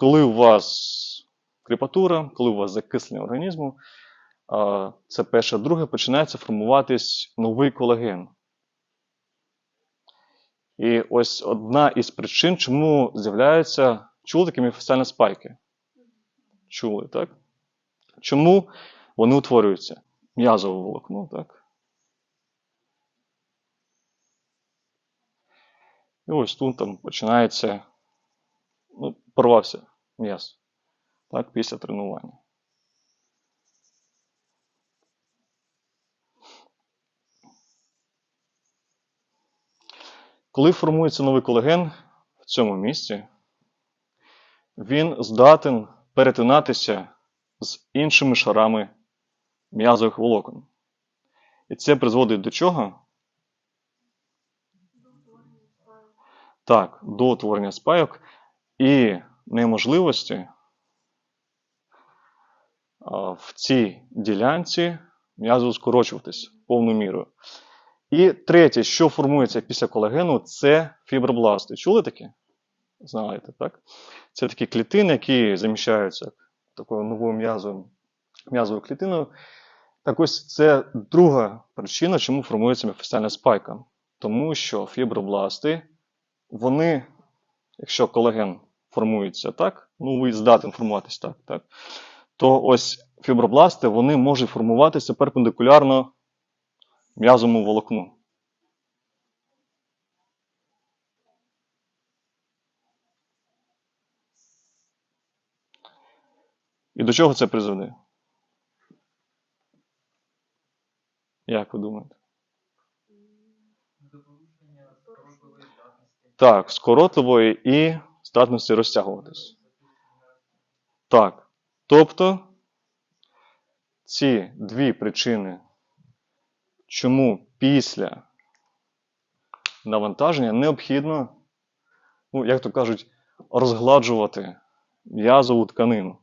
коли у вас кріпатура, коли у вас закислення організму, це перше. Друге, починається формуватись новий колаген. І ось одна із причин, чому з'являються чули такі міфасціальні спайки. Чули, так? Чому вони утворюються? М'язове волокно, так? І ось тут там починається, ну, порвався м'яз, так, після тренування. Коли формується новий колаген в цьому місці, він здатен перетинатися з іншими шарами м'язових волокон. І це призводить до чого? Так, до утворення спайок і неможливості в цій ділянці м'язу скорочуватись повною мірою. І третє, що формується після колагену, це фібробласти. Чули таке? Знаєте, так? Це такі клітини, які заміщаються такою новою м'язовою, м'язовою клітиною. Так ось це друга причина, чому формується міфасціальна спайка. Тому що фібробласти, вони, якщо колаген формується так, ну ви здатен формуватися так, так, то ось фібробласти вони можуть формуватися перпендикулярно м'язовому волокну. І до чого це призведе? Як ви думаєте? Так, скоротливої і здатності розтягуватись. Так. Тобто ці дві причини, чому після навантаження необхідно, ну, як то кажуть, розгладжувати м'язову тканину.